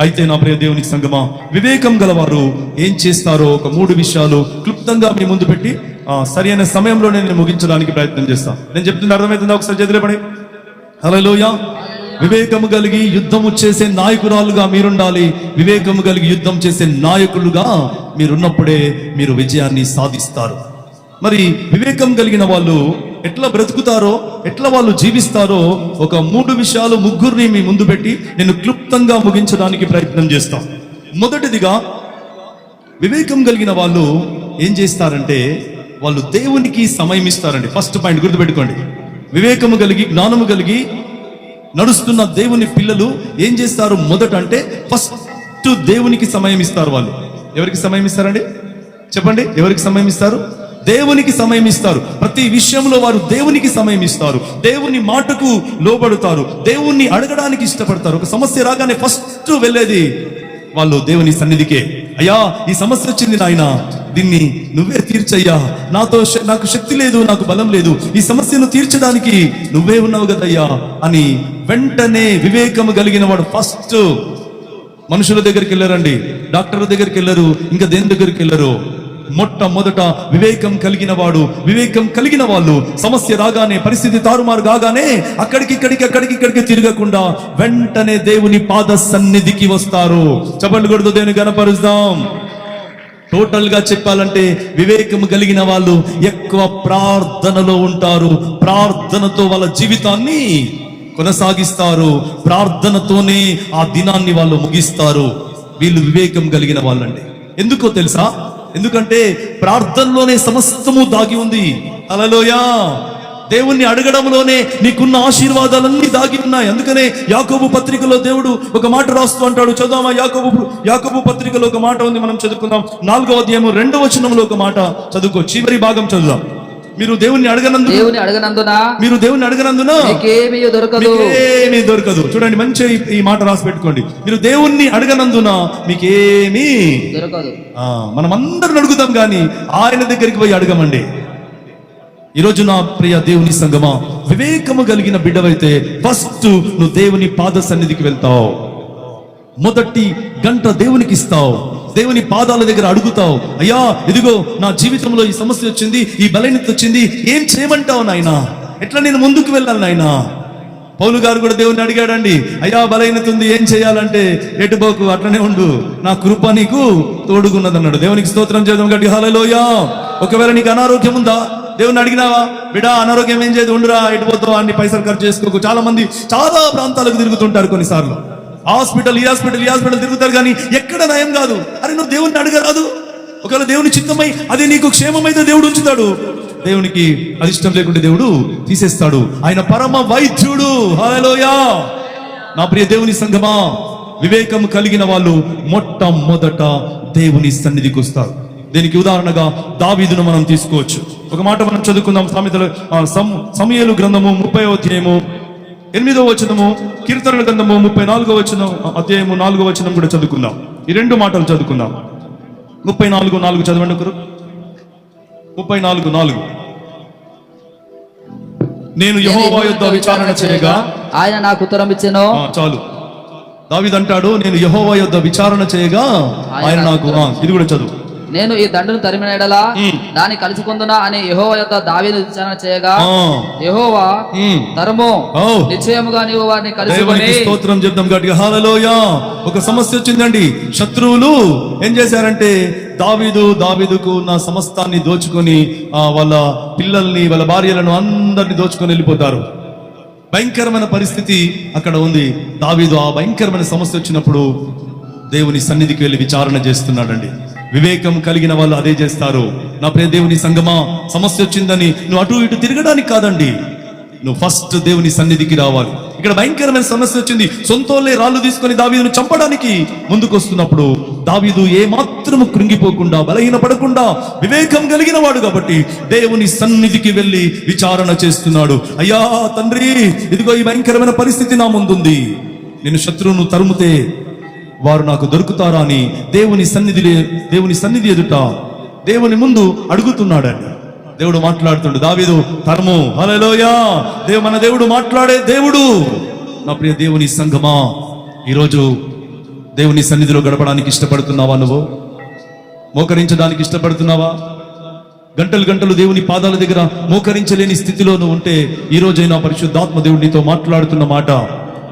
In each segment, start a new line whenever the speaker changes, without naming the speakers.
అయితే నా ప్రియ దేవునికి సంగమా వివేకం గలవారు ఏం చేస్తారో ఒక మూడు విషయాలు క్లుప్తంగా మీ ముందు పెట్టి సరి సరైన సమయంలోనే నేను ముగించడానికి ప్రయత్నం చేస్తాను నేను చెప్తున్న అర్థమవుతుందా? ఒకసారి చదిలేపడి హలోయ వివేకము కలిగి యుద్ధము చేసే నాయకురాలుగా మీరుండాలి. వివేకము కలిగి యుద్ధం చేసే నాయకులుగా మీరున్నప్పుడే మీరు విజయాన్ని సాధిస్తారు. మరి వివేకం కలిగిన వాళ్ళు ఎట్లా బ్రతుకుతారో ఎట్లా వాళ్ళు జీవిస్తారో ఒక మూడు విషయాలు ముగ్గురిని మీ ముందు పెట్టి నేను క్లుప్తంగా ముగించడానికి ప్రయత్నం చేస్తాం. మొదటిదిగా వివేకం కలిగిన వాళ్ళు ఏం చేస్తారంటే వాళ్ళు దేవునికి సమయం ఇస్తారండి. ఫస్ట్ పాయింట్ గుర్తుపెట్టుకోండి. వివేకము కలిగి జ్ఞానము కలిగి నడుస్తున్న దేవుని పిల్లలు ఏం చేస్తారు? మొదట అంటే ఫస్ట్ దేవునికి సమయం ఇస్తారు వాళ్ళు. ఎవరికి సమయం ఇస్తారండి? చెప్పండి ఎవరికి సమయం ఇస్తారు? దేవునికి సమయం ఇస్తారు. ప్రతి విషయంలో వారు దేవునికి సమయం ఇస్తారు. దేవుని మాటకు లోబడుతారు. దేవుణ్ణి అడగడానికి ఇష్టపడతారు. ఒక సమస్య రాగానే ఫస్ట్ వెళ్ళేది వాళ్ళు దేవుని సన్నిధికే. అయ్యా ఈ సమస్య వచ్చింది నాయన. దీన్ని నువ్వే తీర్చయ్యా. నాతో నాకు శక్తి లేదు నాకు బలం లేదు. ఈ సమస్యను తీర్చడానికి నువ్వే ఉన్నావు కదయ్యా అని వెంటనే వివేకము కలిగిన వాడు ఫస్ట్. మనుషుల దగ్గరికి వెళ్ళారండి. డాక్టర్ దగ్గరికి వెళ్ళరు. ఇంకా దేని దగ్గరికి వెళ్ళరు? మొట్టమొదట వివేకం కలిగిన వాడు వివేకం కలిగిన వాళ్ళు సమస్య రాగానే పరిస్థితి తారుమారు కాగానే అక్కడికి ఇక్కడికి అక్కడికి ఇక్కడికి తిరగకుండా వెంటనే దేవుని పాద సన్నిధికి వస్తారు. చెప్పండి కొడుతూ దేవుని గనపరుస్తాం టోటల్గా చెప్పాలంటే వివేకం కలిగిన వాళ్ళు ఎక్కువ ప్రార్థనలో ఉంటారు. ప్రార్థనతో వాళ్ళ జీవితాన్ని కొనసాగిస్తారు. ప్రార్థనతోనే ఆ దినాన్ని వాళ్ళు ముగిస్తారు. వీళ్ళు వివేకం కలిగిన వాళ్ళండి. ఎందుకో తెలుసా? ఎందుకంటే ప్రార్థనలోనే సమస్తము దాగి ఉంది. అలలోయా దేవుణ్ణి అడగడంలోనే నీకున్న ఆశీర్వాదాలన్నీ దాగి ఉన్నాయి. అందుకనే యాకోబు పత్రికలో దేవుడు ఒక మాట రాస్తూ అంటాడు. చదువుమా యాకోబు యాకోబు పత్రికలో ఒక మాట ఉంది. మనం చదువుకుందాం. నాలుగో అధ్యాయము రెండవ వచనంలో ఒక మాట చదువుకో. చివరి భాగం చదువుదాం. మీరు దేవుణ్ణి అడగనందు
దేవుని అడగనందున?
మీరు దేవుణ్ణి అడగనందున?
మీకేమీ దొరకదు.
మీకేమీ దొరకదు. చూడండి మంచిగా ఈ- మాట రాసి పెట్టుకోండి. మీరు దేవుణ్ణి అడగనందున మీకేమీ
దొరకదు.
మనం అందరం అడుగుతాం కానీ ఆయన దగ్గరికి పోయి అడగమండి. ఈరోజు నా ప్రియ దేవుని సంగమా వివేకము కలిగిన బిడ్డవైతే ఫస్ట్ నువ్వు దేవుని పాద సన్నిధికి వెళ్తావు. మొదటి గంట దేవునికి ఇస్తావు. దేవుని పాదాల దగ్గర అడుగుతావు. అయ్యా ఇదిగో నా జీవితంలో ఈ సమస్య వచ్చింది ఈ బలహీనత వచ్చింది ఏం చేయమంటావు నాయన? ఎట్లా నేను ముందుకు వెళ్ళాలి నాయనా? పౌలు గారు కూడా దేవుని అడిగాడండి అయ్యా బలహీనత ఉంది ఏం చేయాలంటే ఎటుబోకు అట్లనే ఉండు. నా కృప నీకు తోడుగున్నది అన్నాడు దేవునికి స్తోత్రం చేద్దాం గట్టి హాలలోయా ఒకవేళ నీకు అనారోగ్యం ఉందా? దేవుని అడిగినావా? బిడా అనారోగ్యం ఏం చేయదు ఉండురా ఎటు పోతావు? అన్ని పైసలు ఖర్చు చేసుకోకు. చాలా మంది చాలా ప్రాంతాలకు తిరుగుతుంటారు కొన్నిసార్లు. హాస్పిటల్ ఈ హాస్పిటల్ ఈ హాస్పిటల్ తిరుగుతారు కానీ ఎక్కడ నయం కాదు. అరే నువ్వు దేవుణ్ణి అడగరాదు ఒకవేళ దేవుని చిత్తమై అది నీకు క్షేమమైతే దేవుడు ఉంచుతాడు. దేవునికి అదిష్టం లేకుంటే దేవుడు తీసేస్తాడు. ఆయన పరమ వైద్యుడు. హలోయా నా ప్రియ దేవుని సంఘమా వివేకం కలిగిన వాళ్ళు మొట్టమొదట దేవుని సన్నిధికి వస్తారు. దీనికి ఉదాహరణగా దావీదును మనం తీసుకోవచ్చు. ఒక మాట మనం చదువుకుందాం. సామెతలు సమయలు గ్రంథము ముప్పై అధ్యాయము ఎనిమిదో వచనము కీర్తనల గ్రంథము ముప్పై నాలుగో వచనం అధ్యాయము నాలుగో వచనం కూడా చదువుకుందాం. ఈ రెండు మాటలు చదువుకుందాం. ముప్పై నాలుగు నాలుగు చదవండి ఒకరు. ముప్పై నాలుగు. నాలుగు నేను యెహోవా యొద్ద విచారణ చేయగా
ఆయన నాకు ఉత్తరం ఇచ్చెను.
చాలు. దావిదంటాడు నేను యెహోవా యొద్ద విచారణ చేయగా ఆయన నాకు ఇది కూడా చదువు.
నేను ఈ దండును తరిమిన ఎడలా
ఉమ్.
దాన్ని కలుసుకుందునా అని యెహోవా యొక్క దావీదు విచారణ చేయగా యెహోవా. తరము. నిశ్చయముగా నీవు వారిని కలుసుకొని
స్తోత్రం చెప్దాం గట్టిగా హాలలోయ. ఒక సమస్య వచ్చిందండి. శత్రువులు ఏం చేశారంటే దావీదు దావీదుకు ఉన్న సమస్తాన్ని దోచుకొని ఆ, వాళ్ళ పిల్లల్ని వాళ్ళ భార్యలను అందరిని దోచుకొని వెళ్ళిపోతారు. భయంకరమైన పరిస్థితి అక్కడ ఉంది. దావీదు ఆ భయంకరమైన సమస్య వచ్చినప్పుడు దేవుని సన్నిధికి వెళ్ళి విచారణ చేస్తున్నాడండి. వివేకం కలిగిన వాళ్ళు అదే చేస్తారు. నా ప్రియ దేవుని సంగమా సమస్య వచ్చిందని నువ్వు అటు ఇటు తిరగడానికి కాదండి. నువ్వు ఫస్ట్ దేవుని సన్నిధికి రావాలి. ఇక్కడ భయంకరమైన సమస్య వచ్చింది. సొంతోళ్ళే రాళ్ళు తీసుకొని దావీదును చంపడానికి ముందుకు వస్తున్నప్పుడు దావీదు ఏ మాత్రము కృంగిపోకుండా బలహీనపడకుండా వివేకం కలిగిన వాడు కాబట్టి దేవుని సన్నిధికి వెళ్ళి విచారణ చేస్తున్నాడు. అయ్యా తండ్రి ఇదిగో ఈ భయంకరమైన పరిస్థితి నా ముందుంది. నేను శత్రువును తరుముతే వారు నాకు దొరుకుతారా అని దేవుని సన్నిధి దేవుని సన్నిధి ఎదుట దేవుని ముందు అడుగుతున్నాడండి. దేవుడు మాట్లాడుతుండు దావీదు తరము హలోయా దేవు మన దేవుడు మాట్లాడే దేవుడు! నా ప్రియ దేవుని సంఘమా ఈరోజు దేవుని సన్నిధిలో గడపడానికి ఇష్టపడుతున్నావా నువ్వు? మోకరించడానికి ఇష్టపడుతున్నావా? గంటలు గంటలు దేవుని పాదాల దగ్గర మోకరించలేని స్థితిలో నువ్వు ఉంటే ఈరోజైనా పరిశుద్ధాత్మ దేవుడు నీతో మాట్లాడుతున్న మాట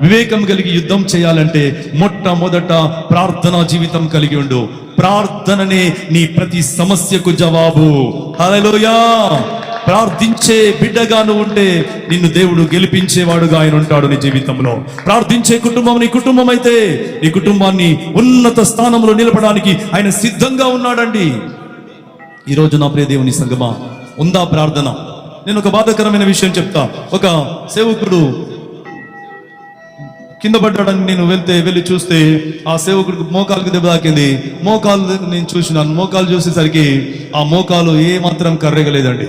వివేకం కలిగి యుద్ధం చేయాలంటే మొట్టమొదట ప్రార్థనా జీవితం కలిగి ఉండు. ప్రార్థననే నీ ప్రతి సమస్యకు జవాబు. హలోయా ప్రార్థించే బిడ్డగాను ఉంటే నిన్ను దేవుడు గెలిపించేవాడుగా ఆయన ఉంటాడు నీ జీవితంలో. ప్రార్థించే కుటుంబం నీ కుటుంబం అయితే నీ కుటుంబాన్ని ఉన్నత స్థానంలో నిలపడానికి ఆయన సిద్ధంగా ఉన్నాడండి. ఈ రోజు నా ప్రియ దేవుని సంగమా ఉందా ప్రార్థన? నేను ఒక బాధాకరమైన విషయం చెప్తా. ఒక సేవకుడు కింద పడ్డాడని నేను వెళ్తే వెళ్ళి చూస్తే ఆ సేవకుడికి మోకాలుకి దెబ్బ తాకింది. మోకాలు నేను చూసినాను. మోకాలు చూసేసరికి ఆ మోకాలు ఏమాత్రం కర్రెగలేదండి.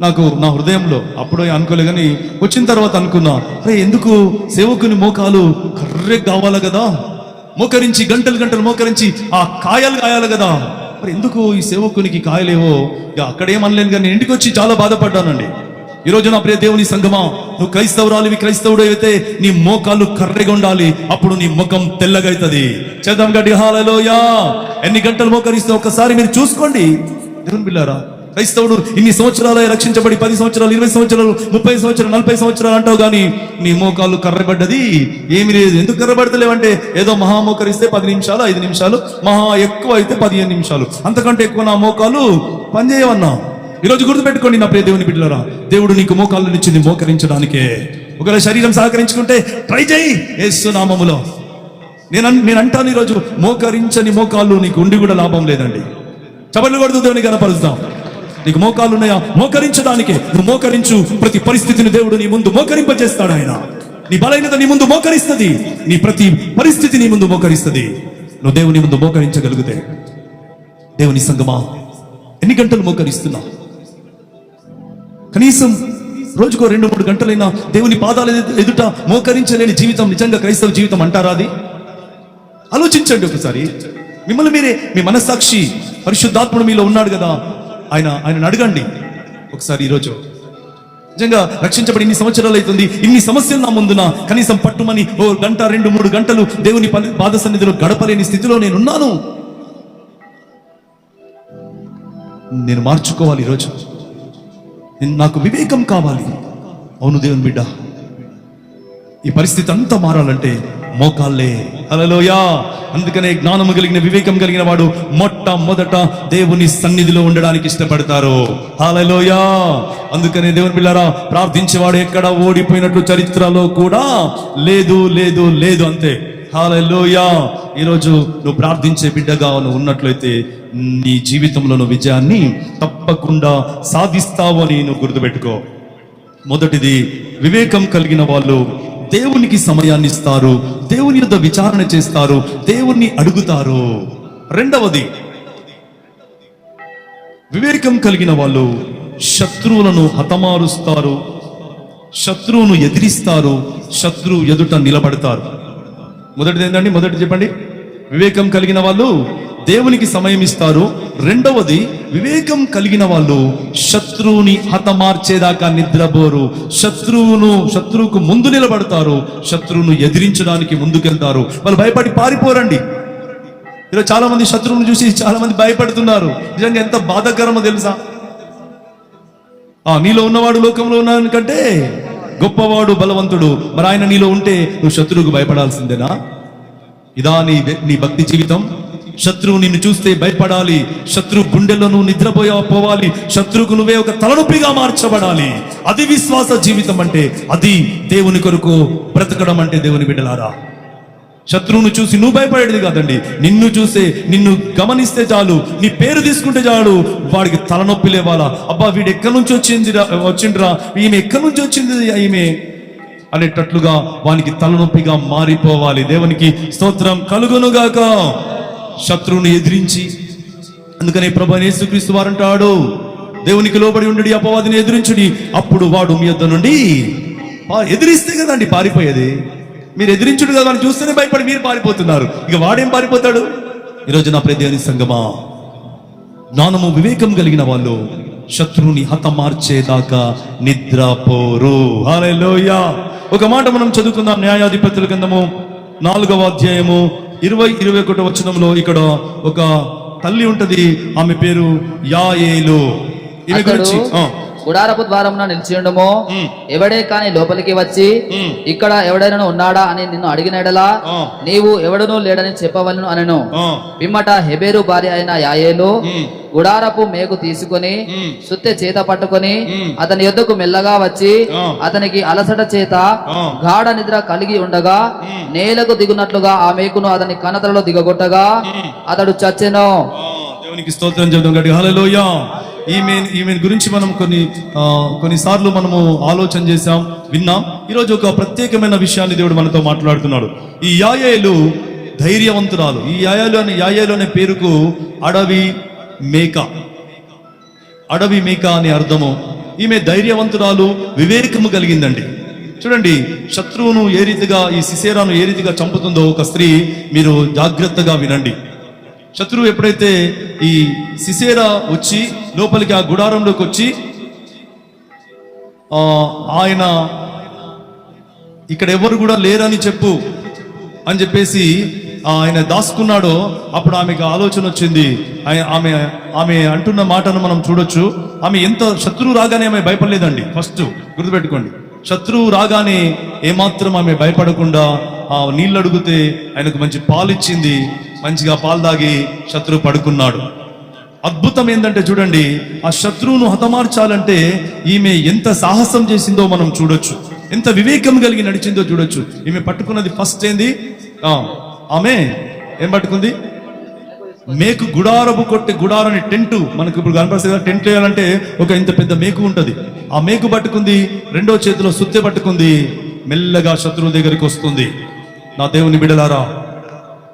నాకు నా హృదయంలో అప్పుడు అనుకోలే కానీ వచ్చిన తర్వాత అనుకున్నా అరే ఎందుకు సేవకుని మోకాలు కర్రె కావాలి కదా? మోకరించి గంటలు గంటలు మోకరించి ఆ కాయలు కాయాలి కదా? మరి ఎందుకు ఈ సేవకునికి కాయలేవో? ఇక అక్కడేమనలేను కానీ ఇంటికి వచ్చి చాలా బాధపడ్డానండి. ఈ రోజు నా ప్రియ దేవుని సంగమా నువ్వు క్రైస్తవురాలివి క్రైస్తవుడు అయితే నీ మోకాలు కర్రెగా ఉండాలి. అప్పుడు నీ ముఖం తెల్లగైతుంది. అవుతుంది చేద్దాం గడ్డి. హాలలోయా ఎన్ని గంటలు మోకరిస్తే ఒక్కసారి మీరు చూసుకోండి. దేవుని బిల్లారా క్రైస్తవుడు ఇన్ని సంవత్సరాలు రక్షించబడి పది సంవత్సరాలు ఇరవై సంవత్సరాలు ముప్పై సంవత్సరాలు నలభై సంవత్సరాలు అంటావు కానీ నీ మోకాలు కర్రబడ్డది. ఏమి లేదు. ఎందుకు కర్రబడతలేవంటే ఏదో మహా మోకరిస్తే పది నిమిషాలు ఐదు నిమిషాలు మహా ఎక్కువ అయితే పదిహేను నిమిషాలు. అంతకంటే ఎక్కువ నా మోకాలు పనిచేయవన్నా. ఈరోజు గుర్తుపెట్టుకోండి నా ప్రియ దేవుని బిడ్డలరా. దేవుడు నీకు మోకాళ్ళు ఇచ్చింది మోకరించడానికే. ఒకవేళ శరీరం సహకరించుకుంటే ట్రై చేయి. యేసు నామములో. నేను నేను అంటాను ఈరోజు మోకరించని మోకాళ్ళు నీకు ఉండి కూడా లాభం లేదండి. చబర్లు కొడుతూ దేవుని కనపరుస్తాం. నీకు మోకాలు ఉన్నాయా? మోకరించడానికే. నువ్వు మోకరించు ప్రతి పరిస్థితిని దేవుడు నీ ముందు మోకరింపజేస్తాడు ఆయన. నీ బలహీనత నీ ముందు మోకరిస్తుంది. నీ ప్రతి పరిస్థితి నీ ముందు మోకరిస్తుంది. నువ్వు దేవుని ముందు మోకరించగలిగితే దేవుని సంగమా ఎన్ని గంటలు మోకరిస్తున్నావు? కనీసం రోజుకో రెండు మూడు గంటలైనా దేవుని పాదాల ఎదుట మోకరించలేని జీవితం నిజంగా క్రైస్తవ జీవితం అంటారా అది? ఆలోచించండి ఒకసారి. మిమ్మల్ని మీరే మీ మనస్సాక్షి పరిశుద్ధాత్ముడు మీలో ఉన్నాడు కదా ఆయన ఆయనను అడగండి. ఒకసారి ఈరోజు. నిజంగా రక్షించబడి ఇన్ని సంవత్సరాలు అవుతుంది ఇన్ని సమస్యలు నా ముందున కనీసం పట్టుమని ఓ గంట రెండు మూడు గంటలు దేవుని పాద సన్నిధిలో గడపలేని స్థితిలో నేనున్నాను నేను మార్చుకోవాలి ఈరోజు. రోజు నాకు వివేకం కావాలి. అవును దేవుని బిడ్డ. ఈ పరిస్థితి అంతా మారాలంటే మోకాళ్ళే. అలలోయా అందుకనే జ్ఞానము కలిగిన వివేకం కలిగిన వాడు మొట్టమొదట దేవుని సన్నిధిలో ఉండడానికి ఇష్టపడతారు. హల్లెలూయా. అందుకనే దేవుని బిళ్ళారా ప్రార్థించేవాడు ఎక్కడ ఓడిపోయినట్లు చరిత్రలో కూడా లేదు లేదు లేదు అంతే. హాలలోయా ఈరోజు నువ్వు ప్రార్థించే బిడ్డగా నువ్వు ఉన్నట్లయితే నీ జీవితంలో నువ్వు విజయాన్ని తప్పకుండా సాధిస్తావు అని నువ్వు గుర్తుపెట్టుకో. మొదటిది వివేకం కలిగిన వాళ్ళు దేవునికి సమయాన్ని ఇస్తారు దేవుని యొక్క విచారణ చేస్తారు దేవుణ్ణి అడుగుతారు. రెండవది వివేకం కలిగిన వాళ్ళు శత్రువులను హతమారుస్తారు శత్రువును ఎదిరిస్తారు శత్రువు ఎదుట నిలబడతారు. మొదటిది ఏంటండి? మొదటి చెప్పండి. వివేకం కలిగిన వాళ్ళు దేవునికి సమయం ఇస్తారు. రెండవది వివేకం కలిగిన వాళ్ళు శత్రువుని హతమార్చేదాకా నిద్రపోరు. శత్రువును శత్రువుకు ముందు నిలబడతారు. శత్రువును ఎదిరించడానికి ముందుకెళ్తారు. వాళ్ళు భయపడి పారిపోరండి. ఈరోజు చాలా మంది శత్రువును చూసి చాలా మంది భయపడుతున్నారు. నిజంగా ఎంత బాధాకరమో తెలుసా? ఆ నీలో ఉన్నవాడు లోకంలో ఉన్నాను కంటే గొప్పవాడు బలవంతుడు. మరి ఆయన నీలో ఉంటే నువ్వు శత్రువుకు భయపడాల్సిందేనా? ఇదా నీ నీ భక్తి జీవితం. శత్రువు నిన్ను చూస్తే భయపడాలి. శత్రువు గుండెలను నువ్వు నిద్రపోయా పోవాలి. శత్రువుకు నువ్వే ఒక తలనొప్పిగా మార్చబడాలి. అది విశ్వాస జీవితం అంటే అది దేవుని కొరకు బ్రతకడం అంటే దేవుని బిడ్డలారా. శత్రువును చూసి నువ్వు భయపడేది కాదండి. నిన్ను చూసే నిన్ను గమనిస్తే చాలు. నీ పేరు తీసుకుంటే చాలు. వాడికి తలనొప్పి లేవాలా? అబ్బా వీడు ఎక్కడి నుంచి వచ్చిందిరా వచ్చిండ్రా? ఈమె ఎక్కడి నుంచి వచ్చింది ఈమె? అనేటట్లుగా వానికి తలనొప్పిగా మారిపోవాలి. దేవునికి స్తోత్రం కలుగునుగాక. శత్రువును ఎదిరించి అందుకనే ప్రభు యేసుక్రీస్తు వారంటాడు దేవునికి లోబడి ఉండడి అపవాదిని ఎదిరించుడి. అప్పుడు వాడు మీ యొద్ద నుండి ఎదిరిస్తే కదండి పారిపోయేది. మీరు ఎదిరించుడు కదా అని చూస్తేనే భయపడి మీరు పారిపోతున్నారు. ఇక వాడేం పారిపోతాడు? ఈరోజు నా ప్రదేవుని సంగమా జ్ఞానము వివేకం కలిగిన వాళ్ళు శత్రువుని హతమార్చేదాకా నిద్రపోరు ఒక మాట మనం చదువుకుందాం న్యాయాధిపతుల గ్రంథము నాలుగవ అధ్యాయము ఇరవై ఇరవై ఒకటి వచనంలో ఇక్కడ ఒక తల్లి ఉంటది ఆమె పేరు యాయేలు. ఈమె గురించి
గుడారపు ద్వారమున నిలిచి ఉండము
ఉమ్,
ఎవడే కాని లోపలికి వచ్చి ఇక్కడ ఎవడైనా ఉన్నాడా అని నిన్ను అడిగినడలా నీవు ఎవడనూ లేడని చెప్పవలను అనెను పిమ్మట హెబేరు భార్య అయిన యాయేలు గుడారపు మేకు తీసుకొని సుత్తె చేత పట్టుకొని. అతని యొద్దకు మెల్లగా వచ్చి. అతనికి అలసట చేత. గాఢ నిద్ర కలిగి ఉండగా. నేలకు దిగునట్లుగా ఆ మేకును అతని కనతలలో దిగగొట్టగా. అతడు చచ్చెను
దేవునికి స్తోత్రం చెప్తాం గట్టి హలోయ ఈమె ఈమె గురించి మనం కొన్ని కొన్నిసార్లు మనము ఆలోచన చేశాం విన్నాం. ఈరోజు ఒక ప్రత్యేకమైన విషయాన్ని దేవుడు మనతో మాట్లాడుతున్నాడు. ఈ యాయేలు ధైర్యవంతురాలు. ఈ యాయాలు అనే యాయేలు అనే పేరుకు అడవి మేక. అడవి మేక అని అర్థము ఈమె ధైర్యవంతురాలు వివేకము కలిగిందండి. చూడండి శత్రువును ఏ రీతిగా ఈ శిశేరాను ఏ రీతిగా చంపుతుందో ఒక స్త్రీ మీరు జాగ్రత్తగా వినండి. శత్రువు ఎప్పుడైతే ఈ సిసేరా వచ్చి లోపలికి ఆ గుడారంలోకి వచ్చి ఆయన ఇక్కడ ఎవరు కూడా లేరని చెప్పు అని చెప్పేసి ఆయన దాచుకున్నాడో అప్పుడు ఆమెకు ఆలోచన వచ్చింది. ఆమె ఆమె అంటున్న మాటను మనం చూడొచ్చు. ఆమె ఎంత శత్రువు రాగానే ఆమె భయపడలేదండి. ఫస్ట్ గుర్తుపెట్టుకోండి. శత్రువు రాగానే ఏమాత్రం ఆమె భయపడకుండా ఆ నీళ్ళు అడిగితే ఆయనకు మంచి పాలిచ్చింది. మంచిగా పాలు తాగి శత్రువు పడుకున్నాడు. అద్భుతం ఏంటంటే చూడండి ఆ శత్రువును హతమార్చాలంటే ఈమె ఎంత సాహసం చేసిందో మనం చూడొచ్చు. ఎంత వివేకం కలిగి నడిచిందో చూడొచ్చు. ఈమె పట్టుకున్నది ఫస్ట్ ఏంది? ఆమె ఏం పట్టుకుంది? మేకు గుడారపు కొట్టి గుడారని టెంట్. మనకు ఇప్పుడు కనపడుతుంది టెంట్ వేయాలంటే ఒక ఇంత పెద్ద మేకు ఉంటుంది. ఆ మేకు పట్టుకుంది రెండో చేతిలో సుత్తె పట్టుకుంది మెల్లగా శత్రువు దగ్గరికి వస్తుంది. నా దేవుని బిడలారా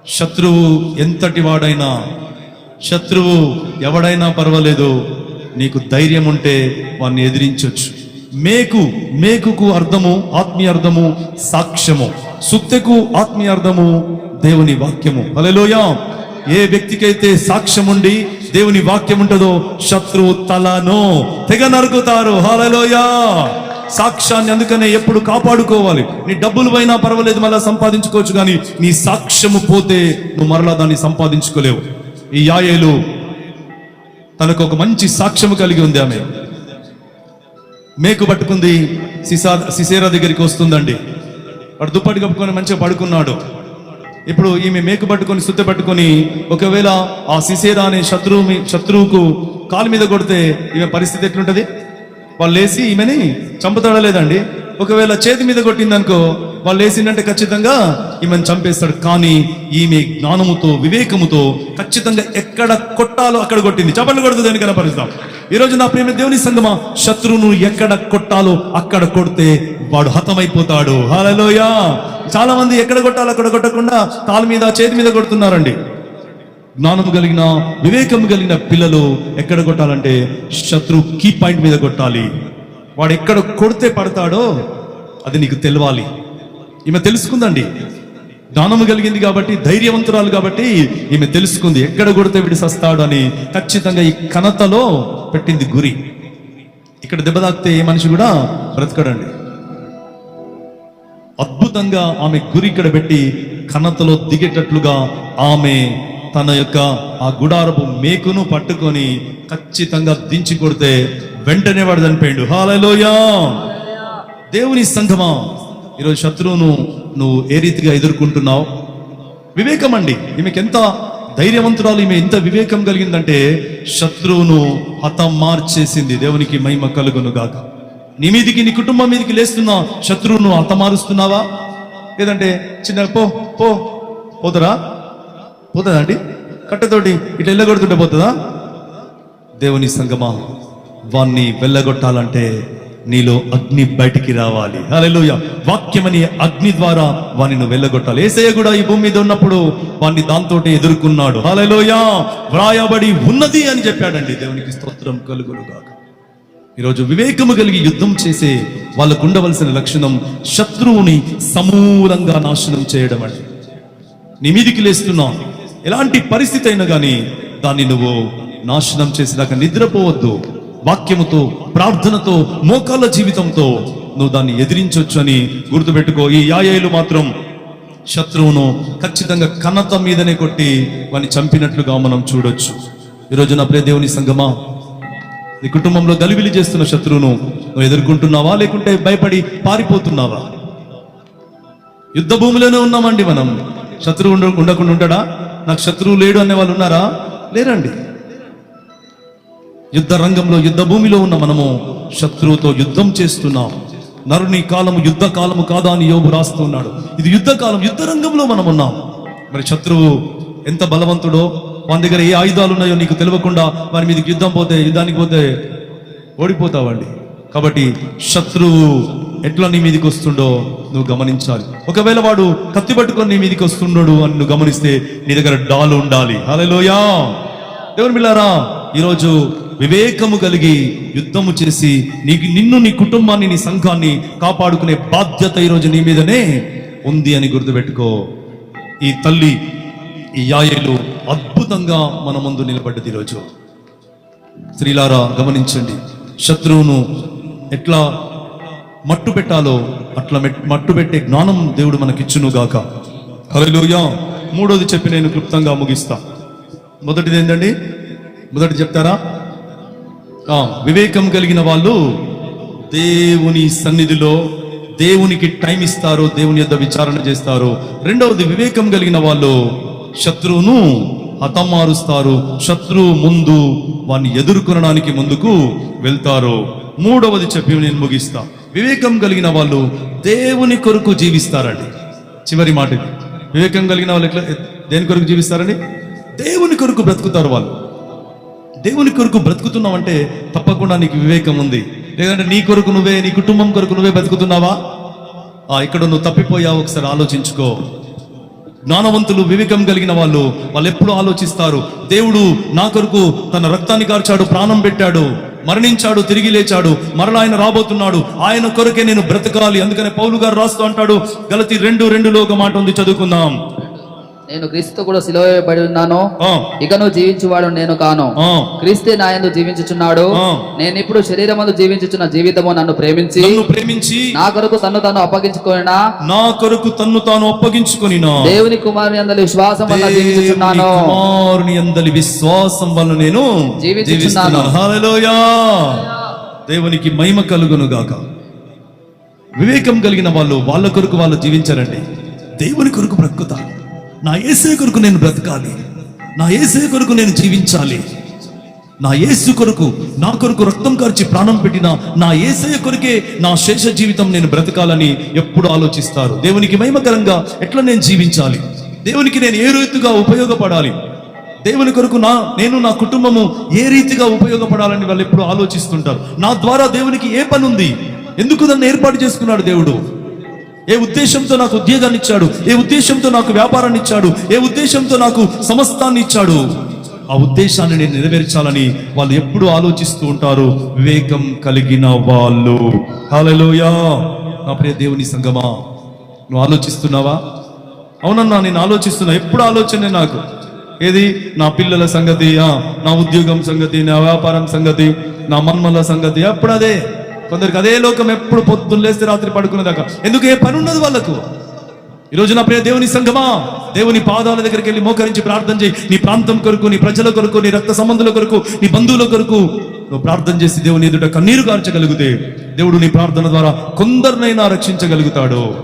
శత్రువు ఎంతటి వాడైనా శత్రువు ఎవడైనా పర్వాలేదు నీకు ధైర్యం ఉంటే వాడిని ఎదిరించవచ్చు మేకు మేకుకు అర్థము ఆత్మీయ అర్థము సాక్ష్యము. సుత్తెకు ఆత్మీయ అర్థము దేవుని వాక్యము. అలెలోయ ఏ వ్యక్తికైతే సాక్ష్యం ఉండి దేవుని వాక్యం ఉంటుందో శత్రువు తలను తెగ నరుకుతారు. హలలోయా సాక్ష్యాన్ని అందుకనే ఎప్పుడు కాపాడుకోవాలి. నీ డబ్బులు పోయినా పర్వాలేదు మళ్ళీ సంపాదించుకోవచ్చు కానీ నీ సాక్ష్యము పోతే నువ్వు మరలా దాన్ని సంపాదించుకోలేవు. ఈ యాయేలు తనకు ఒక మంచి సాక్ష్యము కలిగి ఉంది ఆమె. మేకు పట్టుకుంది సిసా సిసేరా దగ్గరికి వస్తుందండి. వాడు దుప్పటి కప్పుకొని మంచిగా పడుకున్నాడు. ఇప్పుడు ఈమె మేకు పట్టుకొని సుత్తె పట్టుకొని ఒకవేళ ఆ సిసేరా అనే శత్రువు శత్రువుకు కాలు మీద కొడితే ఈమె పరిస్థితి ఎట్లుంటది? వాళ్ళు వేసి ఈమెని చంపుతాడా లేదండి ఒకవేళ చేతి మీద కొట్టిందనుకో వాళ్ళు వేసిందంటే ఖచ్చితంగా ఈమెను చంపేస్తాడు. కానీ ఈమె జ్ఞానముతో వివేకముతో ఖచ్చితంగా ఎక్కడ కొట్టాలో అక్కడ కొట్టింది. చప్పట్లు కొడుతుంది అని కనపరుస్తాం? ఈ రోజు నా ప్రేమ దేవుని సంగమా శత్రువును ఎక్కడ కొట్టాలో అక్కడ కొడితే వాడు హతమైపోతాడు. హలోయా చాలా మంది ఎక్కడ కొట్టాలో అక్కడ కొట్టకుండా కాలు మీద చేతి మీద కొడుతున్నారండి. జ్ఞానం కలిగిన వివేకం కలిగిన పిల్లలు ఎక్కడ కొట్టాలంటే శత్రు కీ పాయింట్ మీద కొట్టాలి. వాడు ఎక్కడ కొడితే పడతాడో అది నీకు తెలవాలి. ఈమె తెలుసుకుందండి. జ్ఞానము కలిగింది కాబట్టి ధైర్యవంతురాలు కాబట్టి ఈమె తెలుసుకుంది. ఎక్కడ కొడితే వీడు సస్తాడు అని ఖచ్చితంగా ఈ కనతలో పెట్టింది గురి. ఇక్కడ దెబ్బ తాకితే ఏ మనిషి కూడా బ్రతకడండి. అద్భుతంగా ఆమె గురి ఇక్కడ పెట్టి కనతలో దిగేటట్లుగా ఆమె తన యొక్క ఆ గుడారపు మేకును పట్టుకొని ఖచ్చితంగా దించి కొడితే వెంటనే వాడు చనిపోయాడు. హాలలోయా దేవుని సంఘమా! ఈరోజు శత్రువును నువ్వు ఏ రీతిగా ఎదుర్కొంటున్నావు? వివేకం అండి ఈమెకి ఎంత ధైర్యవంతురాలు ఈమె ఎంత వివేకం కలిగిందంటే శత్రువును హతం మార్చేసింది దేవునికి మహిమ కలుగును గాక. నీ మీదికి నీ కుటుంబం మీదికి లేస్తున్నా శత్రువును హతమారుస్తున్నావా? లేదంటే చిన్న పో పో పోతారా? పోతుందా అండి? కట్టెతోటి ఇట్లా వెళ్ళగొడుతుంటే పోతుందా? దేవుని సంగమా వాణ్ణి వెళ్ళగొట్టాలంటే నీలో అగ్ని బయటికి రావాలి. అలెలుయ వాక్యమని అగ్ని ద్వారా వాణ్ణి నువ్వు వెళ్ళగొట్టాలి. ఏసయ్య కూడా ఈ భూమి మీద ఉన్నప్పుడు వాణ్ణి దాంతో ఎదుర్కొన్నాడు. అలెలుయ వ్రాయబడి ఉన్నది అని చెప్పాడండి. దేవునికి స్తోత్రం కలుగులుగాక ఈరోజు వివేకము కలిగి యుద్ధం చేసే వాళ్ళకు ఉండవలసిన లక్షణం శత్రువుని సమూలంగా నాశనం చేయడం అండి. నీ మీదికి లేస్తున్నావు ఎలాంటి పరిస్థితి అయినా కానీ దాన్ని నువ్వు నాశనం చేసినాక నిద్రపోవద్దు. వాక్యముతో ప్రార్థనతో మోకాళ్ళ జీవితంతో నువ్వు దాన్ని ఎదిరించవచ్చు అని గుర్తుపెట్టుకో. ఈ యాయేలు మాత్రం శత్రువును ఖచ్చితంగా కన్నత మీదనే కొట్టి వాని చంపినట్లుగా మనం చూడొచ్చు. ఈరోజు నా ప్రియ దేవుని సంగమా నీ కుటుంబంలో గలిబిలి చేస్తున్న శత్రువును నువ్వు ఎదుర్కొంటున్నావా? లేకుంటే భయపడి పారిపోతున్నావా? యుద్ధ భూమిలోనే ఉన్నామండి మనం. శత్రువు ఉండకుండా ఉంటాడా? నాకు శత్రువు లేడు అనే వాళ్ళు ఉన్నారా? లేరండి. యుద్ధ రంగంలో యుద్ధ భూమిలో ఉన్న మనము శత్రువుతో యుద్ధం చేస్తున్నాం. నరుని కాలము యుద్ధ కాలము కాదా అని యోగు రాస్తున్నాడు ఇది యుద్ధ కాలం యుద్ధ రంగంలో మనం ఉన్నాం. మరి శత్రువు ఎంత బలవంతుడో వాని దగ్గర ఏ ఆయుధాలు ఉన్నాయో నీకు తెలియకుండా వారి మీదకి యుద్ధం పోతే యుద్ధానికి పోతే ఓడిపోతావండి కాబట్టి శత్రువు ఎట్లా నీ మీదకి వస్తుండో నువ్వు గమనించాలి. ఒకవేళ వాడు కత్తి పట్టుకొని నీ మీదకి వస్తున్నాడు అని నువ్వు గమనిస్తే నీ దగ్గర డాలు ఉండాలి. హలోయా దేవుని మిల్లారా ఈరోజు వివేకము కలిగి యుద్ధము చేసి నీకు నిన్ను నీ కుటుంబాన్ని నీ సంఘాన్ని కాపాడుకునే బాధ్యత ఈరోజు నీ మీదనే ఉంది అని గుర్తుపెట్టుకో. ఈ తల్లి ఈ యాయలు అద్భుతంగా మన ముందు నిలబడ్డది ఈరోజు. స్త్రీలారా గమనించండి. శత్రువును ఎట్లా మట్టు పెట్టాలో అట్లా మెట్- మట్టు పెట్టే జ్ఞానం దేవుడు మనకిచ్చును గాక. హల్లెలూయా. మూడోది చెప్పి నేను క్లుప్తంగా ముగిస్తా. మొదటిది ఏంటండి మొదటి చెప్తారా? వివేకం కలిగిన వాళ్ళు దేవుని సన్నిధిలో దేవునికి టైం ఇస్తారు దేవుని యొక్క విచారణ చేస్తారు. రెండవది వివేకం కలిగిన వాళ్ళు శత్రువును హతమారుస్తారు. శత్రువు ముందు వాన్ని ఎదుర్కొనడానికి ముందుకు వెళ్తారు. మూడవది చెప్పి నేను ముగిస్తా. వివేకం కలిగిన వాళ్ళు దేవుని కొరకు జీవిస్తారండి. చివరి మాట వివేకం కలిగిన వాళ్ళు ఎట్లా దేని కొరకు జీవిస్తారండి? దేవుని కొరకు బ్రతుకుతారు వాళ్ళు. దేవుని కొరకు బ్రతుకుతున్నావంటే తప్పకుండా నీకు వివేకం ఉంది. లేదంటే నీ కొరకు నువ్వే నీ కుటుంబం కొరకు నువ్వే బ్రతుకుతున్నావా? ఆ ఇక్కడ నువ్వు తప్పిపోయావు ఒకసారి ఆలోచించుకో. జ్ఞానవంతులు వివేకం కలిగిన వాళ్ళు వాళ్ళు ఎప్పుడు ఆలోచిస్తారు దేవుడు నా కొరకు తన రక్తాన్ని కార్చాడు ప్రాణం పెట్టాడు. మరణించాడు తిరిగి లేచాడు మరలా ఆయన రాబోతున్నాడు ఆయన కొరకే నేను బ్రతకాలి అందుకనే పౌలు గారు రాస్తూ అంటాడు గలతి రెండు రెండులో ఒక మాట ఉంది చదువుకుందాం.
నేను క్రీస్తుతో కూడా సిలువబడి ఉన్నాను.
ఆ,
ఇకను జీవించువాడు నేను కాను. క్రీస్తే నా యందు జీవించుచున్నాడు. నేను ఇప్పుడు శరీరమందు జీవించుచున్న జీవితము నన్ను ప్రేమించి
ప్రేమించి
నా కొరకు తన్ను తాను అప్పగించుకున్నా
నా కొరకు తన్ను తాను అప్పగించుకొని
దేవుని కుమారుని అందరి విశ్వాసం వల్ల జీవించుచున్నాను.
కుమారుని అందలి విశ్వాసం వల్ల నేను
జీవించుచున్నాను.
దేవునికి మహిమ కలుగును గాక. వివేకం కలిగిన వాళ్ళు వాళ్ళ కొరకు వాళ్ళు జీవించారండి. దేవుని కొరకు బ్రతుకుతారు. నా ఏసే కొరకు నేను బ్రతకాలి. నా ఏసే కొరకు నేను జీవించాలి. నా యేసు కొరకు నా కొరకు రక్తం కార్చి ప్రాణం పెట్టిన నా ఏసయ కొరకే నా శేష జీవితం నేను బ్రతకాలని ఎప్పుడు ఆలోచిస్తారు. దేవునికి మహిమకరంగా ఎట్లా నేను జీవించాలి? దేవునికి నేను ఏ రీతిగా ఉపయోగపడాలి? దేవుని కొరకు నా నేను నా కుటుంబము ఏ రీతిగా ఉపయోగపడాలని వాళ్ళు ఎప్పుడు ఆలోచిస్తుంటారు? నా ద్వారా దేవునికి ఏ పని ఉంది ఎందుకు దాన్ని ఏర్పాటు చేసుకున్నాడు దేవుడు? ఏ ఉద్దేశంతో నాకు ఉద్యోగాన్ని ఇచ్చాడు? ఏ ఉద్దేశంతో నాకు వ్యాపారాన్ని ఇచ్చాడు? ఏ ఉద్దేశంతో నాకు సమస్తాన్ని ఇచ్చాడు? ఆ ఉద్దేశాన్ని నేను నెరవేర్చాలని వాళ్ళు ఎప్పుడు ఆలోచిస్తూ ఉంటారు. వివేకం కలిగిన వాళ్ళు. హల్లెలూయా! నా ప్రియ దేవుని సంగమా నువ్వు ఆలోచిస్తున్నావా? అవునన్నా నేను ఆలోచిస్తున్నా. ఎప్పుడు ఆలోచనే నాకు? ఏది? నా పిల్లల సంగతి నా ఉద్యోగం సంగతి నా వ్యాపారం సంగతి నా మన్మల సంగతి ఎప్పుడు అదే కొందరికి అదే లోకం ఎప్పుడు పొద్దున్న లేస్తే రాత్రి పడుకునేదాకా. ఎందుకు? ఏ పని ఉన్నది వాళ్ళకు ఈరోజు నా ప్రియ దేవుని సంఘమా దేవుని పాదాల దగ్గరికి వెళ్ళి మోకరించి ప్రార్థన చేయి. నీ ప్రాంతం కొరకు నీ ప్రజల కొరకు నీ రక్త సంబంధుల కొరకు నీ బంధువుల కొరకు నువ్వు ప్రార్థన చేసి దేవుని ఎదుట కన్నీరు కార్చగలిగితే దేవుడు నీ ప్రార్థన ద్వారా కొందరినైనా రక్షించగలుగుతాడు.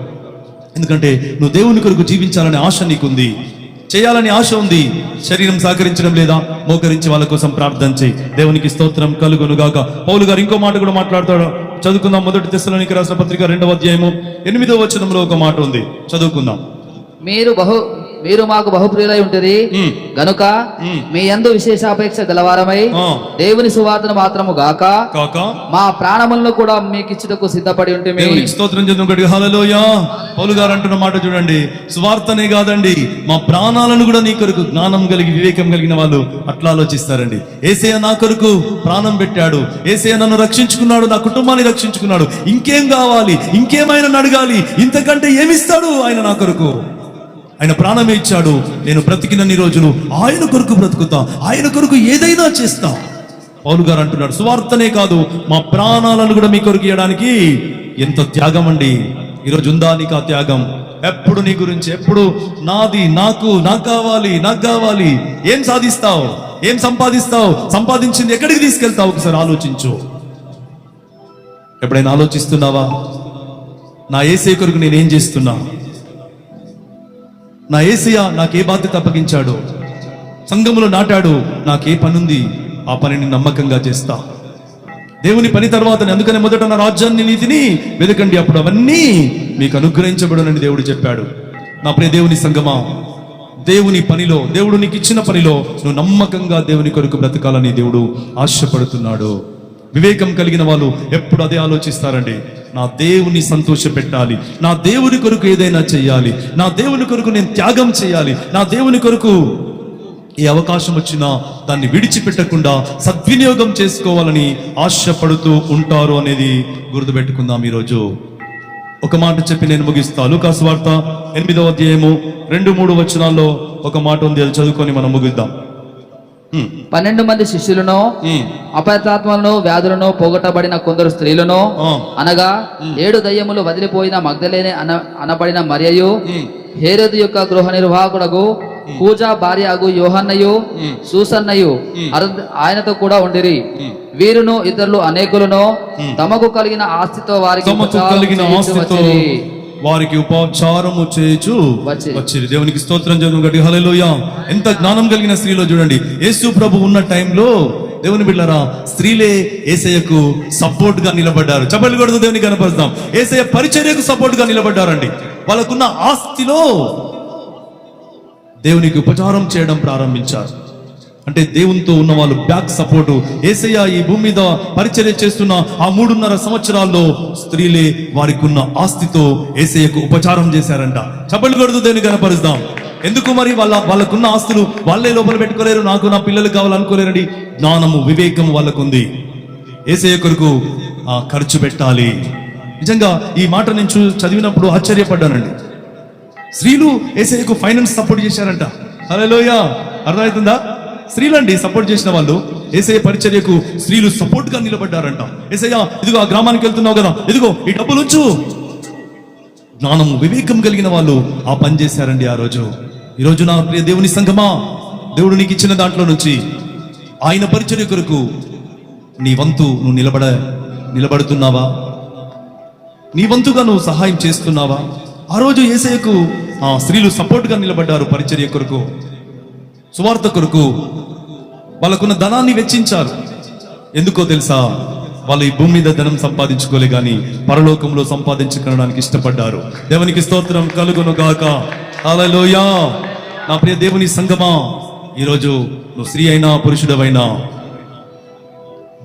ఎందుకంటే నువ్వు దేవుని కొరకు జీవించాలనే ఆశ నీకుంది. చేయాలని ఆశ ఉంది. శరీరం సహకరించడం లేదా మోకరించి వాళ్ళ కోసం ప్రార్థన చేయి. దేవునికి స్తోత్రం కలుగునుగాక. పౌలు గారు ఇంకో మాట కూడా మాట్లాడతాడు. చదువుకుందాం. మొదటి తెశలోనికి రాసిన పత్రిక రెండవ అధ్యాయము ఎనిమిదవ వచనంలో ఒక మాట ఉంది. చదువుకుందాం.
మీరు బహు మీరు మాకు బహుప్రియులై ఉంటుంది గనుక. మీ యందు విశేషాపేక్ష గలవారమై దేవుని సువార్తను మాత్రము గాక. మా ప్రాణములను కూడా మీకు ఇచ్చుటకు సిద్ధపడి ఉంటే
దేవునికి స్తోత్రం చేద్దాం గట్టిగా హల్లెలూయా. పౌలు గారు అంటున్న మాట చూడండి. సువార్తనే కాదండి. మా ప్రాణాలను కూడా నీ కొరకు జ్ఞానం కలిగి వివేకం కలిగిన వాళ్ళు అట్లా ఆలోచిస్తారండి. ఏసయ్య నా కొరకు ప్రాణం పెట్టాడు. ఏసయ్య నన్ను రక్షించుకున్నాడు. నా కుటుంబాన్ని రక్షించుకున్నాడు. ఇంకేం కావాలి? ఇంకేమైనా అడగాలి ఇంతకంటే ఏమిస్తాడు ఆయన నా కొరకు? ఆయన ప్రాణమే ఇచ్చాడు. నేను బ్రతికినన్ని రోజులు ఆయన కొరకు బ్రతుకుతా ఆయన కొరకు ఏదైనా చేస్తా. పౌలు గారు అంటున్నాడు సువార్తనే కాదు మా ప్రాణాలను కూడా మీ కొరకు ఇవ్వడానికి ఎంత త్యాగం అండి. ఈరోజు ఉందా నీకు ఆ త్యాగం? ఎప్పుడు నీ గురించి ఎప్పుడు? నాది నాకు నాకు కావాలి నాకు కావాలి. ఏం సాధిస్తావు? ఏం సంపాదిస్తావు? సంపాదించింది ఎక్కడికి తీసుకెళ్తావు? ఒకసారి ఆలోచించు. ఎప్పుడైనా ఆలోచిస్తున్నావా? నా ఏసే కొరకు నేనేం చేస్తున్నా? నా ఏసియా నాకే బాధ్యత అప్పగించాడు? సంఘములో నాటాడు నాకే పనుంది? ఆ పనిని నమ్మకంగా చేస్తా. దేవుని పని తర్వాత అందుకనే మొదట నా రాజ్యాన్ని నీతిని వెదకండి అప్పుడు అవన్నీ మీకు అనుగ్రహించబడునని దేవుడు చెప్పాడు. నా ప్రియ దేవుని సంగమా దేవుని పనిలో దేవుడు నీకు ఇచ్చిన పనిలో నువ్వు నమ్మకంగా దేవుని కొరకు బ్రతకాలని దేవుడు ఆశపడుతున్నాడు. వివేకం కలిగిన వాళ్ళు ఎప్పుడు అదే ఆలోచిస్తారండి. నా దేవుని సంతోష పెట్టాలి నా దేవుని కొరకు ఏదైనా చేయాలి నా దేవుని కొరకు నేను త్యాగం చేయాలి. నా దేవుని కొరకు ఏ అవకాశం వచ్చినా దాన్ని విడిచిపెట్టకుండా సద్వినియోగం చేసుకోవాలని ఆశపడుతూ ఉంటారు అనేది గుర్తుపెట్టుకుందాం ఈరోజు. ఒక మాట చెప్పి నేను ముగిస్తా. లూకాసు వార్త ఎనిమిదవ అధ్యాయము రెండు మూడు వచనాల్లో ఒక మాట ఉంది. అది చదువుకొని మనం ముగిద్దాం.
పన్నెండు మంది శిష్యులను
ఉమ్,
అపయతాత్మలను వ్యాధులను పోగొట్టబడిన కొందరు స్త్రీలను
ఆ,
అనగా ఏడు దయ్యములు వదిలిపోయిన మగ్ధలేని అన అనబడిన మరియయు
ఉమ్,
హేరోదు యొక్క గృహ నిర్వాహకుడగు కూజా భార్య అగు యోహన్నయు సూసన్నయు ఆయనతో కూడా ఉండిరి. వీరును ఇతరులు అనేకులను తమకు కలిగిన ఆస్తితో వారికి
కలిగిన ఆస్తితో. వారికి ఉపచారము చేయుచు
వచ్చిరి.
వచ్చిరి. దేవునికి స్తోత్రం జరుగును గట్టి ఎంత జ్ఞానం కలిగిన స్త్రీలో చూడండి. యేసు ప్రభు ఉన్న టైంలో దేవుని బిడ్డరా స్త్రీలే ఏసయ్యకు సపోర్ట్గా నిలబడ్డారు. చెప్పలు కొడుతూ దేవుని కనపరుస్తాం. ఏసయ్య పరిచర్యకు సపోర్ట్గా నిలబడ్డారండి. వాళ్ళకున్న ఆస్తిలో దేవునికి ఉపచారం చేయడం ప్రారంభించారు. అంటే దేవునితో ఉన్న వాళ్ళు బ్యాక్ సపోర్టు. ఏసయ్య ఈ భూమి మీద పరిచర్య చేస్తున్న ఆ మూడున్నర సంవత్సరాల్లో స్త్రీలే వారికి ఉన్న ఆస్తితో ఏసయ్యకు ఉపచారం చేశారంట. చప్పట్లు కొడుతూ దేని కనపరుస్తాం. ఎందుకు మరి వాళ్ళ వాళ్ళకున్న ఆస్తులు వాళ్ళే లోపల పెట్టుకోలేరు నాకు నా పిల్లలు కావాలనుకోలేరని జ్ఞానము వివేకము వాళ్ళకుంది. ఏసయ్య కొరకు ఆ, ఖర్చు పెట్టాలి. నిజంగా ఈ మాట నేను చూ- చదివినప్పుడు ఆశ్చర్యపడ్డానండి. స్త్రీలు ఏసఐకు ఫైనాన్స్ సపోర్ట్ చేశారంట. హలోయ అర్థమవుతుందా? స్త్రీలండి సపోర్ట్ చేసిన వాళ్ళు. ఏసయ్య పరిచర్యకు స్త్రీలు సపోర్ట్గా నిలబడ్డారంట. ఏసయ్య ఇదిగో ఆ గ్రామానికి వెళ్తున్నావు కదా. ఇదిగో ఈ డబ్బులు ఉంచు. జ్ఞానం వివేకం కలిగిన వాళ్ళు ఆ పని చేశారండి ఆ రోజు. ఈ రోజు నా ప్రియ దేవుని సంఘమా దేవుడు నీకు ఇచ్చిన దాంట్లో నుంచి ఆయన పరిచర్య కొరకు నీ వంతు నువ్వు నిలబడ నిలబడుతున్నావా? నీ వంతుగా నువ్వు సహాయం చేస్తున్నావా? ఆ రోజు ఏసయ్యకు ఆ స్త్రీలు సపోర్ట్గా నిలబడ్డారు పరిచర్య కొరకు. సువార్త కొరకు వాళ్ళకున్న ధనాన్ని వెచ్చించారు. ఎందుకో తెలుసా? వాళ్ళు ఈ భూమి మీద ధనం సంపాదించుకోలే కానీ పరలోకంలో సంపాదించుకోవడానికి ఇష్టపడ్డారు. దేవునికి స్తోత్రం కలుగును గాక. అలలోయా నా ప్రియ దేవుని సంగమా ఈరోజు నువ్వు స్త్రీ అయినా పురుషుడవైనా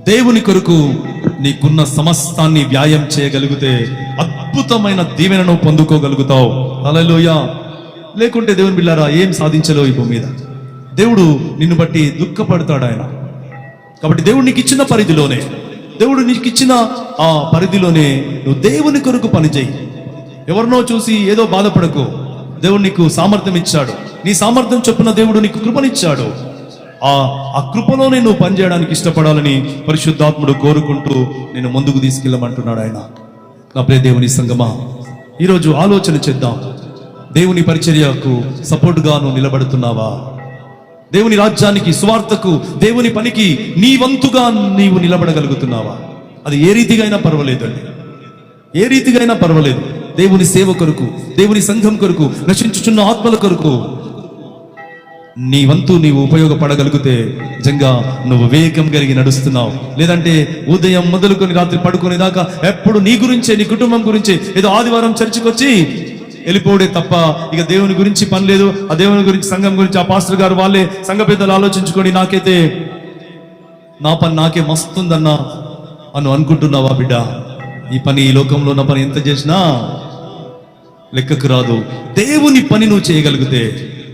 దేవుని కొరకు నీకున్న సమస్తాన్ని వ్యాయం చేయగలిగితే అద్భుతమైన దీవెనను పొందుకోగలుగుతావు. హల్లెలూయా. లేకుంటే దేవుని బిళ్ళారా ఏం సాధించలేవు ఈ భూమి మీద? దేవుడు నిన్ను బట్టి దుఃఖపడతాడు ఆయన కాబట్టి దేవుడు నీకు ఇచ్చిన పరిధిలోనే దేవుడు నీకు ఇచ్చిన ఆ పరిధిలోనే నువ్వు దేవుని కొరకు పనిచేయి. ఎవరినో చూసి ఏదో బాధపడకు. దేవుడు నీకు సామర్థ్యం ఇచ్చాడు. నీ సామర్థ్యం చొప్పున దేవుడు నీకు కృపనిచ్చాడు. ఆ ఆ కృపలోనే నువ్వు పనిచేయడానికి ఇష్టపడాలని పరిశుద్ధాత్ముడు కోరుకుంటూ నేను ముందుకు తీసుకెళ్ళమంటున్నాడు ఆయన నా దేవుని సంగమా ఈరోజు ఆలోచన చేద్దాం. దేవుని పరిచర్యకు సపోర్ట్గా నువ్వు నిలబడుతున్నావా? దేవుని రాజ్యానికి స్వార్థకు దేవుని పనికి నీ వంతుగా నీవు నిలబడగలుగుతున్నావా? అది ఏ రీతిగా అయినా పర్వాలేదండి. ఏ రీతిగా అయినా పర్వాలేదు. దేవుని సేవ కొరకు దేవుని సంఘం కొరకు నశించుచున్న ఆత్మల కొరకు నీ వంతు నీవు ఉపయోగపడగలిగితే నిజంగా నువ్వు వివేకం కలిగి నడుస్తున్నావు. లేదంటే ఉదయం మొదలుకొని రాత్రి పడుకునే దాకా ఎప్పుడు నీ గురించే నీ కుటుంబం గురించే ఏదో ఆదివారం చర్చికి వచ్చి వెళ్ళిపోవడే తప్ప ఇక దేవుని గురించి పని లేదు. ఆ దేవుని గురించి సంఘం గురించి ఆ పాస్టర్ గారు వాళ్ళే సంఘ పెద్దలు ఆలోచించుకొని నాకైతే నా పని నాకే మస్తుందన్నా అను అనుకుంటున్నావా బిడ్డ? ఈ పని ఈ లోకంలో ఉన్న పని ఎంత చేసినా లెక్కకు రాదు. దేవుని పని నువ్వు చేయగలిగితే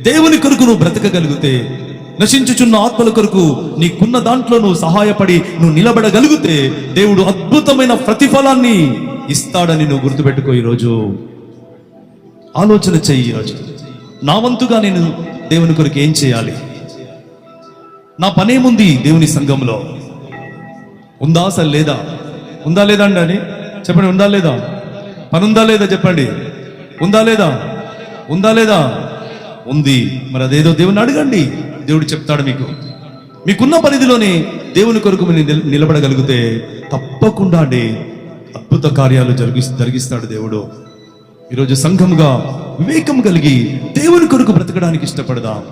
దేవుని కొరకు నువ్వు బ్రతకగలిగితే నశించుచున్న ఆత్మల కొరకు నీకున్న దాంట్లో నువ్వు సహాయపడి నువ్వు నిలబడగలిగితే దేవుడు అద్భుతమైన ప్రతిఫలాన్ని ఇస్తాడని నువ్వు గుర్తుపెట్టుకో ఈరోజు. ఆలోచన చెయ్యి ఈరోజు నా వంతుగా నేను దేవుని కొరకు ఏం చేయాలి? నా పనేముంది దేవుని సంఘంలో ఉందా అసలు లేదా? ఉందా లేదా అండి అని చెప్పండి ఉందా లేదా? పని ఉందా లేదా చెప్పండి. ఉందా లేదా? ఉందా లేదా? ఉంది. మరి అదేదో దేవుని అడగండి. దేవుడు చెప్తాడు మీకు. మీకున్న పరిధిలోనే దేవుని కొరకు మీరు నిల- నిలబడగలిగితే తప్పకుండా అండి. అద్భుత కార్యాలు జరిగి జరిగిస్తాడు దేవుడు. ఈరోజు సంఘముగా వివేకం కలిగి దేవుని కొరకు బ్రతకడానికి ఇష్టపడదాం.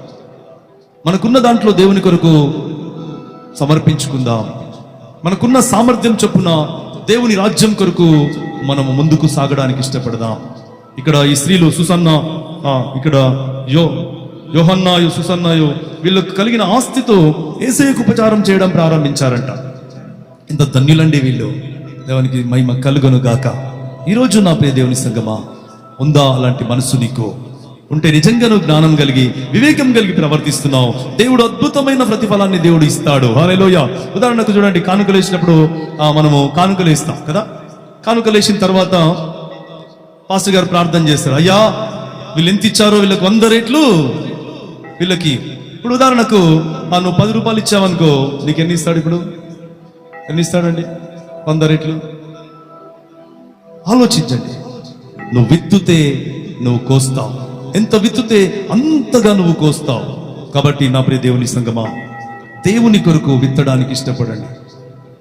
మనకున్న దాంట్లో దేవుని కొరకు సమర్పించుకుందాం. మనకున్న సామర్థ్యం చొప్పున దేవుని రాజ్యం కొరకు మనము ముందుకు సాగడానికి ఇష్టపడదాం. ఇక్కడ ఈ స్త్రీలు సుసన్న ఇక్కడ యో యోహన్నాయు సుసన్నాయు వీళ్ళకు కలిగిన ఆస్తితో ఏసయ్యకు ఉపచారం చేయడం ప్రారంభించారంట. ఇంత ధన్యులండి వీళ్ళు. దేవునికి మహిమ కలుగను గాక. ఈరోజు నా ప్రియ దేవుని సంగమా ఉందా అలాంటి మనసు నీకు? ఉంటే నిజంగా నువ్వు జ్ఞానం కలిగి వివేకం కలిగి ప్రవర్తిస్తున్నావు. దేవుడు అద్భుతమైన ప్రతిఫలాన్ని దేవుడు ఇస్తాడు. హల్లెలూయ. ఉదాహరణకు చూడండి కానుకలు వేసినప్పుడు మనము కానుకలు వేస్తాం కదా? కానుకలు వేసిన తర్వాత పాస్టర్ గారు ప్రార్థన చేస్తారు. అయ్యా వీళ్ళు ఎంత ఇచ్చారో వీళ్ళకి వంద రేట్లు. వీళ్ళకి ఇప్పుడు ఉదాహరణకు నువ్వు పది రూపాయలు ఇచ్చావనుకో నీకు ఎన్ని ఇస్తాడు ఇప్పుడు? ఎన్ని ఇస్తాడండి? వంద రేట్లు. ఆలోచించండి. నువ్వు విత్తుతే నువ్వు కోస్తావు. ఎంత విత్తుతే అంతగా నువ్వు కోస్తావు. కాబట్టి నా ప్రియ దేవుని సంగమా దేవుని కొరకు విత్తడానికి ఇష్టపడండి.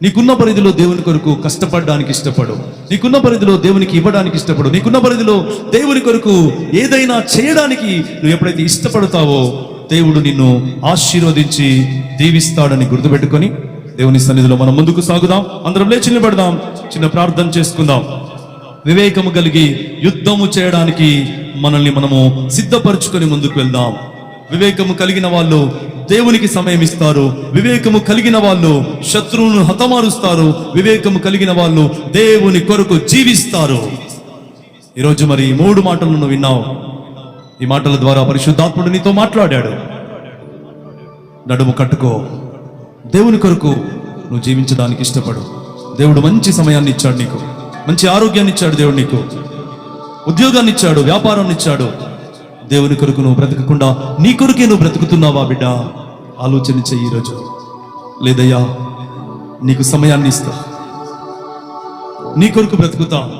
నీకున్న పరిధిలో దేవుని కొరకు కష్టపడడానికి ఇష్టపడు. నీకున్న పరిధిలో దేవునికి ఇవ్వడానికి ఇష్టపడు. నీకున్న పరిధిలో దేవుని కొరకు ఏదైనా చేయడానికి నువ్వు ఎప్పుడైతే ఇష్టపడతావో దేవుడు నిన్ను ఆశీర్వదించి దీవిస్తాడని గుర్తుపెట్టుకొని దేవుని సన్నిధిలో మనం ముందుకు సాగుదాం. అందరం లేచి నిలబడదాం. చిన్న ప్రార్థన చేసుకుందాం. వివేకము కలిగి యుద్ధము చేయడానికి మనల్ని మనము సిద్ధపరచుకొని ముందుకు వెళ్దాం. వివేకము కలిగిన వాళ్ళు దేవునికి సమయం ఇస్తారు. వివేకము కలిగిన వాళ్ళు శత్రువును హతమారుస్తారు. వివేకము కలిగిన వాళ్ళు దేవుని కొరకు జీవిస్తారు. ఈరోజు మరి మూడు మాటలను నువ్వు విన్నావు. ఈ మాటల ద్వారా పరిశుద్ధాత్ముడు నీతో మాట్లాడాడు. నడుము కట్టుకో. దేవుని కొరకు నువ్వు జీవించడానికి ఇష్టపడు. దేవుడు మంచి సమయాన్ని ఇచ్చాడు నీకు. మంచి ఆరోగ్యాన్ని ఇచ్చాడు దేవుడు నీకు. ఉద్యోగాన్ని ఇచ్చాడు వ్యాపారాన్ని ఇచ్చాడు. దేవుని కొరకు నువ్వు బ్రతకకుండా నీ కొరకే నువ్వు బ్రతుకుతున్నావా బిడ్డ? ఆలోచన చెయ్యి ఈరోజు. లేదయ్యా నీకు సమయాన్ని ఇస్తా. నీ కొరకు బ్రతుకుతా.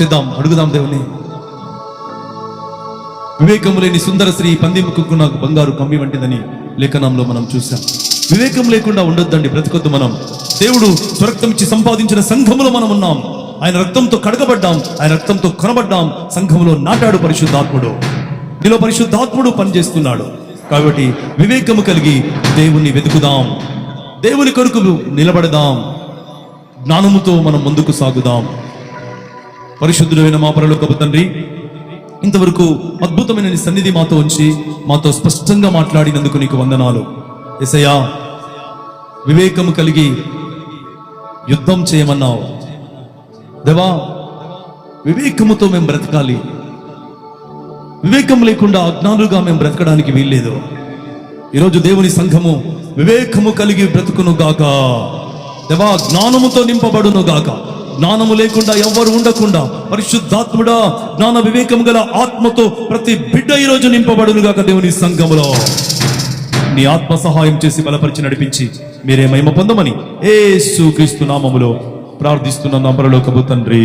చేద్దాం అడుగుదాం దేవుని. వివేకము లేని సుందర స్త్రీ పందిముకు నాకు బంగారు కమ్మి వంటిదని లేఖనంలో మనం చూసాం వివేకం లేకుండా ఉండొద్దండి బ్రతకొద్దు మనం. దేవుడు స్వరక్తం ఇచ్చి సంపాదించిన సంఘములో మనం ఉన్నాం. ఆయన రక్తంతో కడగబడ్డాం. ఆయన రక్తంతో కొనబడ్డాం. సంఘములో నాటాడు పరిశుద్ధాత్ముడు. నీలో పరిశుద్ధాత్ముడు పనిచేస్తున్నాడు. కాబట్టి వివేకము కలిగి దేవుణ్ణి వెతుకుదాం. దేవుని కొరకు నిలబడదాం. జ్ఞానముతో మనం ముందుకు సాగుదాం. పరిశుద్ధుడైన మా పరలోకపు తండ్రి ఇంతవరకు అద్భుతమైన నీ సన్నిధి మాతో ఉంచి మాతో స్పష్టంగా మాట్లాడినందుకు నీకు వందనాలు. ఎసయా వివేకము కలిగి యుద్ధం చేయమన్నావు. దేవా వివేకముతో మేము బ్రతకాలి. వివేకం లేకుండా అజ్ఞానులుగా మేము బ్రతకడానికి వీల్లేదు. ఈరోజు దేవుని సంఘము వివేకము కలిగి బ్రతుకును గాక దేవా జ్ఞానముతో నింపబడును గాక జ్ఞానము లేకుండా ఎవ్వరు ఉండకుండా పరిశుద్ధాత్ముడా జ్ఞాన వివేకము గల ఆత్మతో ప్రతి బిడ్డ ఈరోజు నింపబడును గాక దేవుని సంఘములో. నీ ఆత్మ సహాయం చేసి బలపరిచి నడిపించి మీరే మహిమ పొందమని ఏ క్రీస్తు నామములో ప్రార్థిస్తున్న నంబరలోకపు తండ్రి.